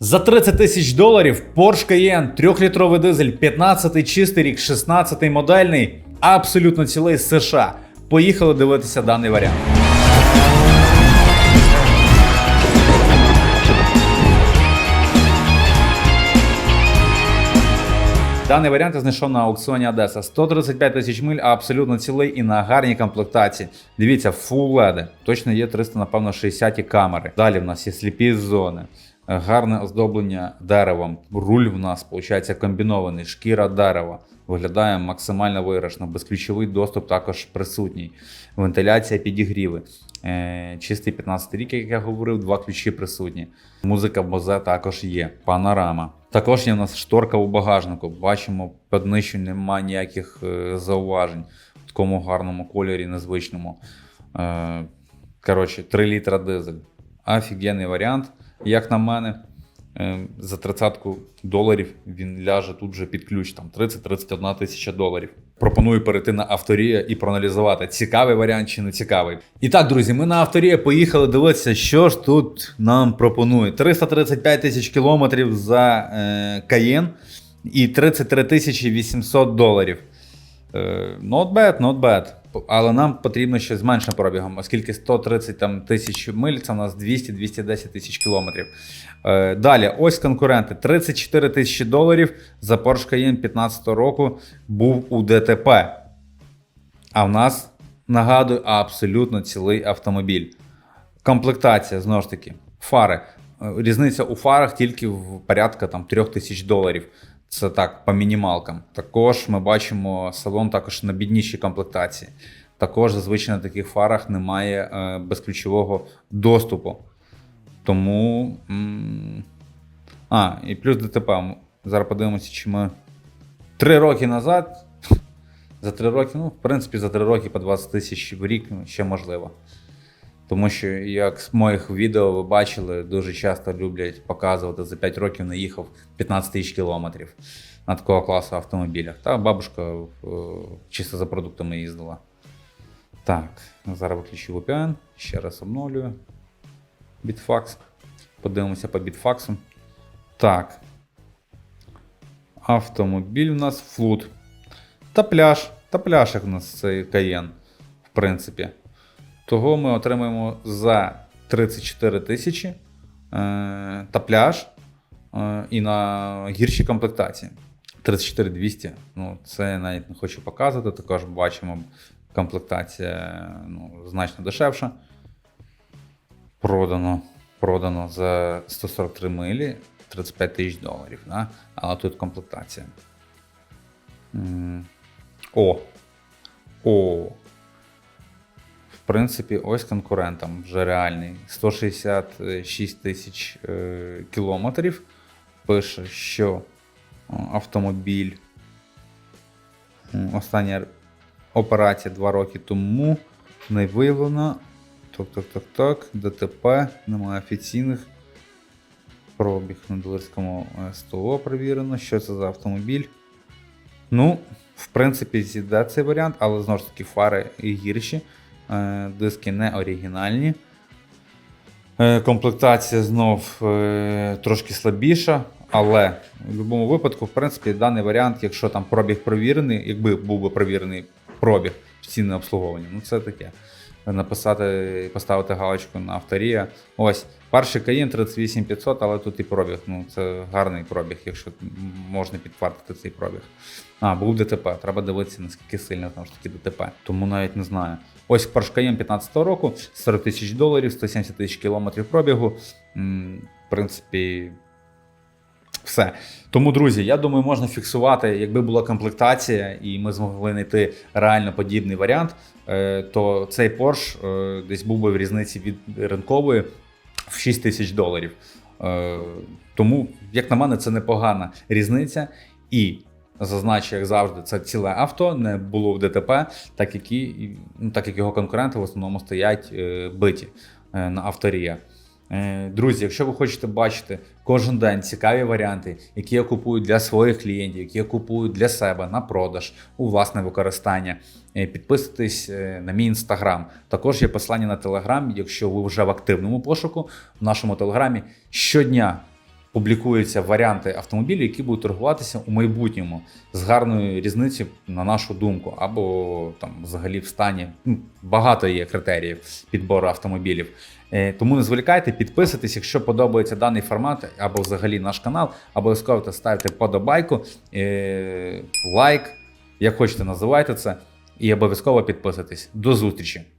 За 30 тисяч доларів Porsche Cayenne, 3-літровий дизель, 15-й чистий рік, 16-й модельний, абсолютно цілий з США. Поїхали дивитися даний варіант. Даний варіант я знайшов на аукціоні Одеса. 135 тисяч миль, абсолютно цілий і на гарній комплектації. Дивіться, full LED. Точно є 300, напевно, 60 камери. Далі в нас є сліпі зони. Гарне оздоблення деревом. Руль в нас, виходить, комбінований, шкіра дерева. Виглядає максимально виграшно. Безключовий доступ також присутній. Вентиляція підігріви. Е, Чистий 15 рік, як я говорив, два ключі присутні. Музика в Бозе також є. Панорама. Також є у нас шторка у багажнику. Бачимо, по днищу немає ніяких е, зауважень в такому гарному кольорі, незвичному. Е, Коротше, 3 літра дизель. Офігенний варіант, як на мене. Е, За 30 доларів він ляже тут же під ключ, там 30-31 тисяча доларів. Пропоную перейти на авторія і проаналізувати, цікавий варіант чи не цікавий. І так, друзі, ми на авторія поїхали дивитися, що ж тут нам пропонують. 335 тисяч кілометрів за е, Каєн і 33 тисячі 800 доларів. Е, Not bad, not bad. Але нам потрібно ще з меншим пробігом, оскільки 130 там, тисяч миль це у нас 200-210 тисяч кілометрів. Е, Далі, ось конкуренти: 34 тисячі доларів за Porsche Cayenne 15 року був у ДТП. А в нас, нагадую, абсолютно цілий автомобіль. Комплектація, знову ж таки, фари. Е, Різниця у фарах тільки в порядка там, 3 тисяч доларів. Це так, по мінімалкам. Також ми бачимо салон також на біднішій комплектації. Також зазвичай на таких фарах немає е, безключового доступу. Тому. А, і плюс ДТП. Зараз подивимося, чи ми. Три роки назад. За три роки, ну, в принципі, за три роки по 20 тисяч в рік ну, ще можливо. Тому що, як з моїх відео ви бачили, дуже часто люблять показувати за 5 років наїхав 15 тисяч кілометрів на такого класу автомобілях. Та бабушка е, чисто за продуктами їздила. Так, зараз виключу VPN, ще раз обновлюю. Bitfax. Подивимося по бітфаксу. Так. Автомобіль у нас флут. Та пляж. Та пляж, у нас цей каєн, в принципі. Того ми отримаємо за 34 тисячі е, та пляж е, і на гірші комплектації. 34 200. Ну, це навіть не хочу показувати. Також бачимо, комплектація ну, значно дешевша. Продано, продано за 143 милі 35 тисяч доларів. Да? Але тут комплектація. О. О. Принципі, ось конкурентам вже реальний. 166 тисяч е, кілометрів. Пише, що е, автомобіль. Остання операція 2 роки тому не виявлена. Так, так, так, так. ДТП, немає офіційних. Пробіг на дилерському е, СТО перевірено. Що це за автомобіль? Ну, в принципі, зійде цей варіант, але знову ж таки фари і гірші. Е, Диски не оригінальні. Е, Комплектація знов е, трошки слабіша, але в будь-якому випадку, в принципі, даний варіант, якщо там пробіг провірений, якби був би провірений пробіг в цінне обслуговування, ну це таке. Написати, поставити галочку на авторія. Ось, перший Каїн 38500, але тут і пробіг. Ну, це гарний пробіг, якщо можна підтвердити цей пробіг. А, був ДТП. Треба дивитися, наскільки сильно там ж таки ДТП. Тому навіть не знаю. Ось Porsche Cayenne 15 року, 40 тисяч доларів, 170 тисяч кілометрів пробігу. В принципі, все. Тому, друзі, я думаю, можна фіксувати, якби була комплектація, і ми змогли знайти реально подібний варіант, е, то цей Porsche е, десь був би в різниці від ринкової в 6 тисяч доларів. Е, Тому, як на мене, це непогана різниця. І зазначу, як завжди, це ціле авто, не було в ДТП, так, які, ну, так як його конкуренти в основному стоять биті на авторія. Е, Друзі, якщо ви хочете бачити кожен день цікаві варіанти, які я купую для своїх клієнтів, які я купую для себе на продаж у власне використання, е, підписуйтесь е, на мій інстаграм. Також є посилання на телеграм, якщо ви вже в активному пошуку. В нашому телеграмі щодня публікуються варіанти автомобілів, які будуть торгуватися у майбутньому з гарною різницею, на нашу думку, або там взагалі в стані. Ну, багато є критеріїв підбору автомобілів. Е, Тому не зволікайте, підписуйтесь, якщо подобається даний формат, або взагалі наш канал, обов'язково ставте подобайку, е, лайк, як хочете називайте це, і обов'язково підписуйтесь. До зустрічі!